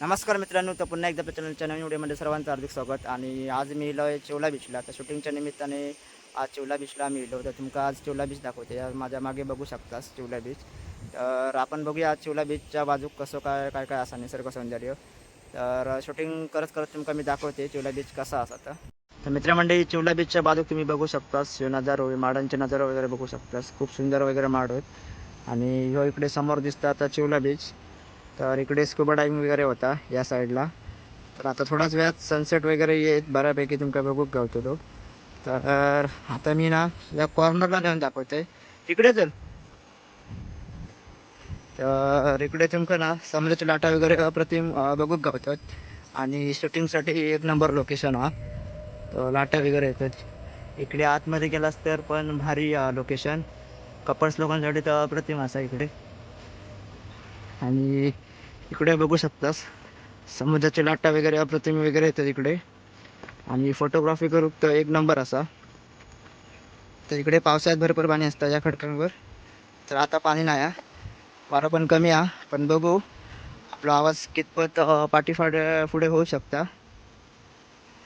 नमस्कार मित्रांनो तर पुन्हा एकदा चॅनलच्या नवीन व्हिडिओमध्ये सर्वांचं हार्दिक स्वागत. आणि आज मी इलो आहे चिवला बीचला तर शूटिंगच्या निमित्ताने आज चिवला बीचला मी इलो तर तुमका आज चिवला बीच दाखवते. आज माझ्या मागे बघू शकतास चिवला बीच तर आपण बघूया आज चिवला बीचच्या बाजूक कसं काय काय काय असा निसर्ग सौंदर्य. तर शूटिंग करत करत तुमका मी दाखवते चिवला बीच कसा असा तर. तर मित्रमंडळी चिवला बीचच्या बाजूक तुम्ही बघू शकतास नजारो माडांचे नजारो वगैरे बघू शकतास खूप सुंदर वगैरे माड आहेत. आणि ह्यो इकडे समोर दिसतात आता चिवला बीच तर इकडे स्कुबा डायविंग वगैरे होता या साईडला तर आता थोडाच वेळात सनसेट वगैरे येत बऱ्यापैकी तुमका बघूक गावतो तो. तर आता मी ना या कॉर्नरला नेऊन दाखवतोय इकडे चल. तर इकडे तुमका ना समुद्राच्या लाटा वगैरे अप्रतिम बघूक गावतात. आणि शूटिंगसाठी एक नंबर लोकेशन हा. तर लाटा वगैरे येतात. इकडे आतमध्ये गेलास तर पण भारी लोकेशन कपल्स लोकांसाठी तर अप्रतिम असा इकडे. आणि इकडे बघू शकतास. समुद्राचे लाटा वगैरे अप्रतिम वगैरे येतात इकडे. आणि फोटोग्राफी करू तर एक नंबर असा. तर इकडे पावसाळ्यात भरपूर पाणी असतं या खडकांवर. तर आता पाणी नाही आहे. वारं पण कमी आहे. पण बघू. आपला आवाज कितपत अं, पाठीफाड पुढे होऊ शकता.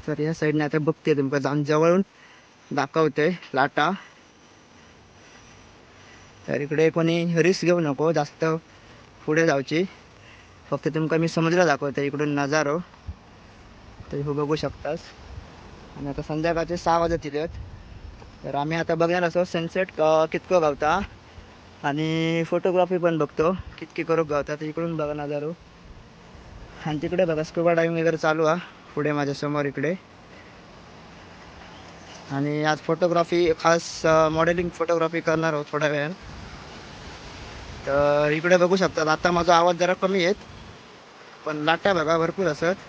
तर या साईडने आता बघते तुमका जाऊन जवळून दाखवते लाटा. तर इकडे कोणी रिस्क घेऊ नको. जास्त पुढे जाऊची. फक्त तुमका मी समुद्र दाखवतो इकडून नजारो. तर हो बघू शकतास. आणि आता संध्याकाळचे सहा वाजत आहेत. तर आम्ही आता बघणार असो सनसेट कितको गावता. आणि फोटोग्राफी पण बघतो कितकी करू गावता. तर इकडून बघा नजारो. आणि तिकडे बघा स्कुबा डायविंग वगैरे चालू आहे पुढे माझ्यासमोर इकडे. आणि आज फोटोग्राफी खास मॉडेलिंग फोटोग्राफी करणार आहोत थोड्या वेळात तर इकडे बघू शकतात. आता माझा आवाज जरा कमी आहेत पण लाटा बघा भरपूर असत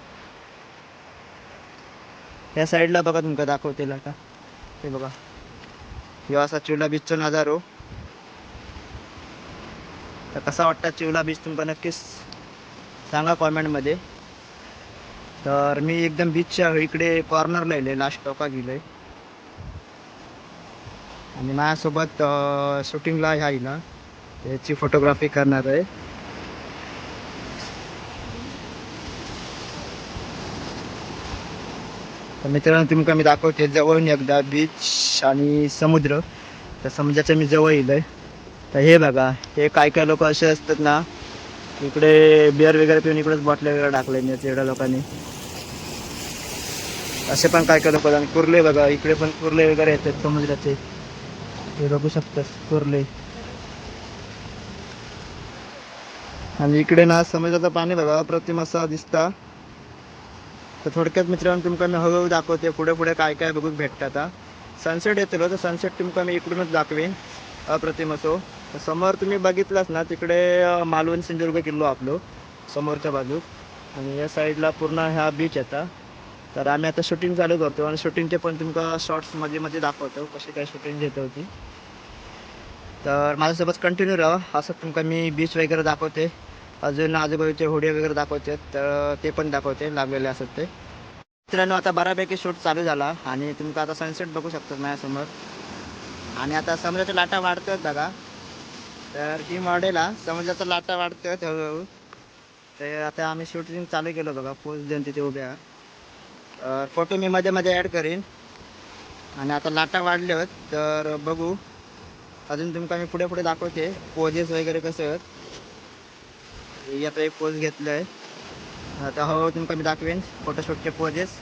या साईडला बघा तुमका दाखवते लाटा. ते बघा. ह्यो असा चिवला बीचचा नजारो. तर कसा वाटता चिवला बीच तुमका नक्कीच सांगा कॉमेंटमध्ये तर मी एकदम बीचच्या इकडे कॉर्नरला येईल लास्ट टोका गेलोय आणि माझ्यासोबत शूटिंगला ह्या ना त्याची फोटोग्राफी करणार आहे. तर मित्रांनो तुमका मी दाखवते जवळून एकदा बीच आणि समुद्र. तर समुद्राच्या मी जवळ येईल तर हे बघा हे काय काय लोक असे असतात ना इकडे बिअर वगैरे पिऊन इकडेच बॉटले वगैरे टाकले नाही एवढ्या लोकांनी. असे पण काय काय लोक आणि कुर्ले बघा इकडे पण कुर्ले वगैरे येतात समुद्राचे. हे बघू शकतास कुर्ले. आणि इकडे ना समुद्राचं पाणी बघा अप्रतिम असा दिसता. तर थोडक्यात मित्रांनो तुमका मी हळूहळू दाखवते पुढे पुढे काय काय बघूक आता. सनसेट येतलो तर सनसेट तुमका मी इकडूनच दाखवेन अप्रतिम असो. तर समोर तुम्ही बघितलाच ना तिकडे मालवण सिंधुदुर्ग किल्लो आपलो समोरच्या बाजू. आणि या साईडला पूर्ण ह्या बीच येता. तर आम्ही आता शूटिंग चालू करतो आणि शूटिंगचे पण तुमका शॉर्ट्समध्ये मध्ये दाखवतो कशी काय शूटिंग घेत होती तर माझ्यासोबत कंटिन्यू राहा असं तुमका मी बीच वगैरे दाखवते. अजून आजूबाजूचे होडे वगैरे दाखवते तर ते पण दाखवते लागलेले असत ते. मित्रांनो आता बऱ्यापैकी शूट चालू झाला आणि तुमका आता सनसेट बघू शकतो माझ्यासमोर. आणि आता समुद्राच्या लाटा वाढतात बघा. तर ही मॉडेला समुद्राच्या लाटा वाढतात हळूहळू. तर आता आम्ही शूटिंग चालू केलं बघा पोच देऊन तिथे उभ्या फोटो मी मध्ये मध्ये ॲड करीन. आणि आता लाटा वाढल्या आहेत तर बघू. अजून तुमका मी पुढे पुढे दाखवते पोजेस वगैरे कसे आहेत. हे आता एक पोज घेतलं आहे. आता हळूहळू तुमका मी दाखवेन फोटोशूटचे पोजेस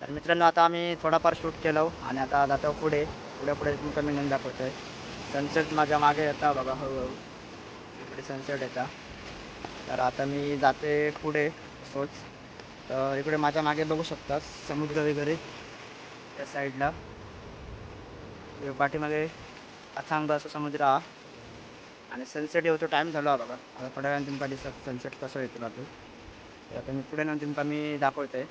तर मित्रांनो आता आम्ही थोडाफार शूट केलं हो, आणि आता जातो पुढे. पुढे पुढे तुमका मी नेऊन दाखवतोय. सनसेट माझ्या मागे येता बघा हळूहळू. इकडे सनसेट येता. तर आता मी जाते पुढे तोच. तर इकडे माझ्या मागे बघू शकता समुद्र वगैरे त्या साईडला पाठीमागे अथांग असं समुद्र हा आणि सनसेट येतो टाईम झाला बघा. आता थोड्या वेळाने दिसत सनसेट कसं येतो राहतो. तर आता मी पुढे नेऊन तुमका मी दाखवतोय.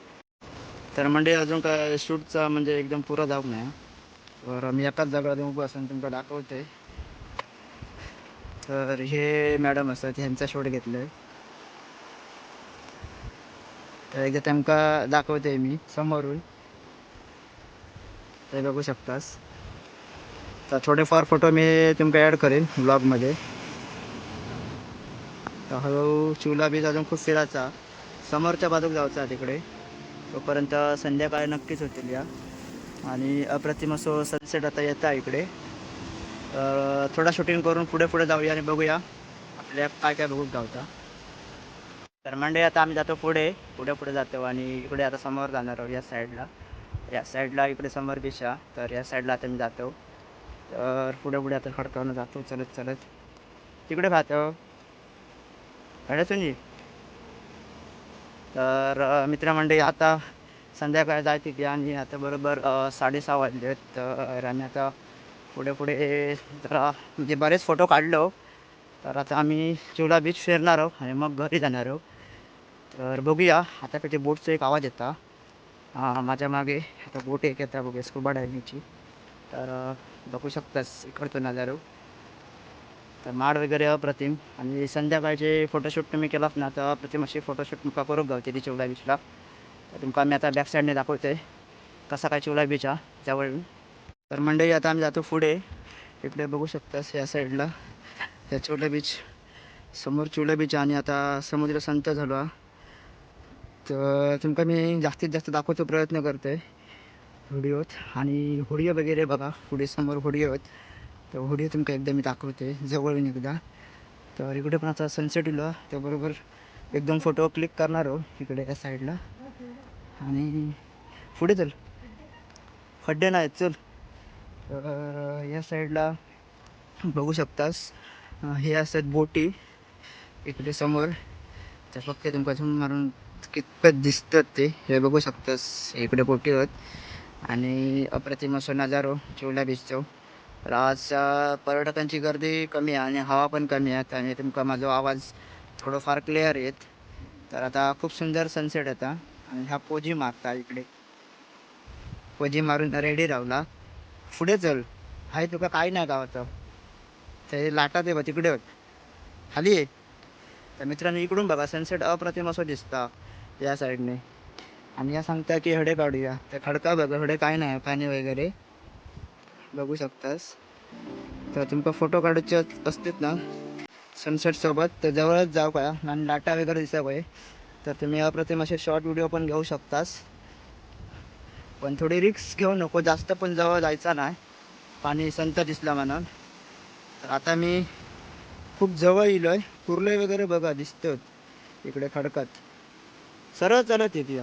तर म्हणजे अजून काय शूटचा म्हणजे एकदम पुरा जाऊ नाही. तर मी एकाच जागा उभं असून तुमका दाखवते तर हे मॅडम असतात ह्यांचा शूट घेतलं आहे तर एकदा त्यांना दाखवते मी समोरून. ते बघू शकतास. तर थोडेफार फोटो मी तुमका ॲड करेन ब्लॉगमध्ये. तर हळूहळू चिवला बीच अजून खूप फिरायचा. समोरच्या बाजूक जायचा तिकडे. तोपर्यंत संध्याकाळी नक्कीच होतील या. आणि अप्रतिम असो सनसेट आता येता इकडे. तर थोडा शूटिंग करून पुढे पुढे जाऊया आणि बघूया आपल्या काय काय बघू गावता. तर म्हणजे आता आम्ही जातो पुढे. पुढे पुढे जातो आणि इकडे आता समोर जाणार आहोत या साईडला या साईडला इकडे समोर दिशा. तर या साईडला आता मी जातो. तर पुढे पुढे आता खडकावून जातो चलत चलत. तिकडे पाहतो. जी तर मित्रमंडळी आता संध्याकाळ जायची तिथे आणि आता बरोबर साडेसहा वाजले आहेत तर आम्ही आता पुढे पुढे जरा म्हणजे बरेच फोटो काढलो. तर आता आम्ही चिवला बीच फिरणार आहोत आणि मग घरी जाणार आहोत. तर बघूया. आता तिथे बोटचा एक आवाज येता. माझ्या मागे आता बोट एक येता बघूया स्कूबा डायविंगची तर बघू शकतास इकडतो नजारो तर माड वगैरे अप्रतिम आणि संध्याकाळचे फोटोशूट तुम्ही केलात ना तर अप्रतिम अशी फोटोशूट तुमका करून गावते ती चिवला बीचला तर तुमका मी आता बॅक साईडने दाखवते कसा काय चिवला बीच हा जवळून तर मंडळी आता आम्ही जातो पुढे. इकडे बघू शकतास या साईडला या चिवला बीच समोर चिवला बीच आणि आता समुद्र संत झालो तर तुमका मी जास्तीत जास्त दाखवायचा प्रयत्न करते व्हिडिओत आणि होडिया वगैरे बघा पुढे समोर होडिओ आहेत तर व्हिडिओ तुमका एकदा मी दाखवते जवळून एकदा. तर इकडे पण आता सनसेट इलो त्याबरोबर एक दोन फोटो क्लिक करणार आहो इकडे या साईडला आणि पुढे चल. खड्डे नाहीत चल. तर या साईडला बघू शकतास. हे असतात बोटी इकडे समोर. तर फक्त तुमका झूम मारून कितपत दिसतात ते हे बघू शकतास. इकडे बोटी आहेत आणि अप्रतिम असो नजारो चिवला बीचचो तर आज पर्यटकांची गर्दी कमी आहे आणि हवा पण कमी आहे. आणि तुमकां माझा आवाज थोडंफार क्लिअर येत. तर आता खूप सुंदर सनसेट येता आणि ह्या पोजी मारता इकडे. पोजी मारून रेडी रावला पुढे चल. हाय तुका काय नाही गावाचं. ते लाटा ते बघ तिकडे होत खाली ये. तर मित्रांनो इकडून बघा सनसेट अप्रतिम असं दिसता. या साईडने आणि या सांगता की हडे काढूया. तर खडका बघा हडे काय नाही पाणी वगैरे. बघू शकतास. तर तुमका फोटो काढायचे असतील ना सनसेट सोबत. तर जवळच जाऊ का? आणि डाटा वगैरे दिसा पाहिजे तर तुम्ही अप्रतिम असे शॉर्ट व्हिडिओ पण घेऊ शकतास. पण थोडी रिक्स घेऊ नको जास्त पण जवळ जायचा नाही. पाणी संत दिसला म्हणून. तर आता मी खूप जवळ येलो आहे कुर्ले वगैरे बघा दिसतो इकडे खडकत. सरळ चालत येते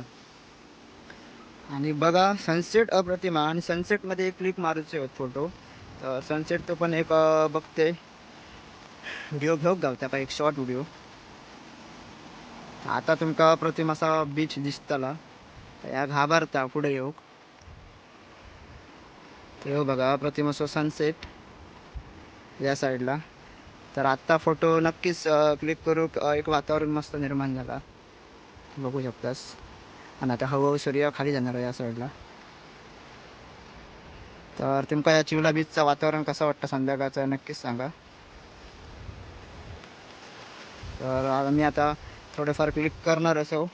आणि बघा सनसेट अप्रतिमा आणि सनसेटमध्ये एक क्लिक मारूचे होत फोटो तर सनसेट तो पण एक बघते. व्हिडिओ घेऊ गावता का एक शॉर्ट व्हिडिओ आता तुमका अप्रतिम असा बीच दिसतला. तर या घाबरता पुढे येऊ. तर बघा अप्रतिम असो सनसेट या साईडला तर आत्ता फोटो नक्कीच क्लिक करू. एक वातावरण मस्त निर्माण झाला. बघू शकतास. आणि आता हळूहळू सूर्य खाली जाणार आहे या साईडला तर तुमका या चिवला बीचचं वातावरण कसं वाटतं संध्याकाळचं? नक्कीच सांगा. तर आम्ही आता थोडेफार क्लिक करणार असो.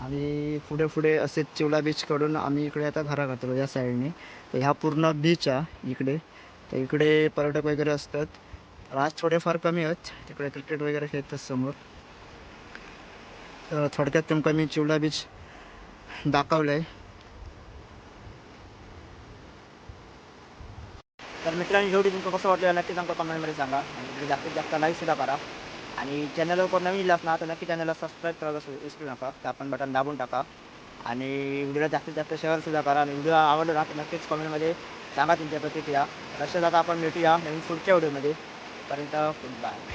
आणि पुढे पुढे असेच चिवला बीचकडून आम्ही इकडे आता घरा घातलो या साईडने तर ह्या पूर्ण बीच आहे इकडे. तर इकडे पर्यटक वगैरे असतात. तर आज थोडेफार कमी आहेत. तिकडे क्रिकेट वगैरे खेळतात समोर. तर थोडक्यात तुमका मी चिवला बीच दाखवलं आहे तर मित्रांनी शेवटी तुमचं कसं वाटलं? नक्की सांगा कमेंटमध्ये सांगा. आणि जास्तीत जास्त लाईक सुद्धा करा. आणि चॅनलवर कोण नवीन इलास ना तर नक्की चॅनलला सबस्क्राईब करायला विसरू नका. तर आपण बटन दाबून टाका. आणि व्हिडिओला जास्तीत जास्त शेअरसुद्धा करा. आणि व्हिडिओ आवडला ना तर नक्कीच कमेंटमध्ये सांगा तुमच्या प्रतिक्रिया. तसेच आता आपण भेटूया नवीन पुढच्या व्हिडिओमध्ये पर्यंत गुड बाय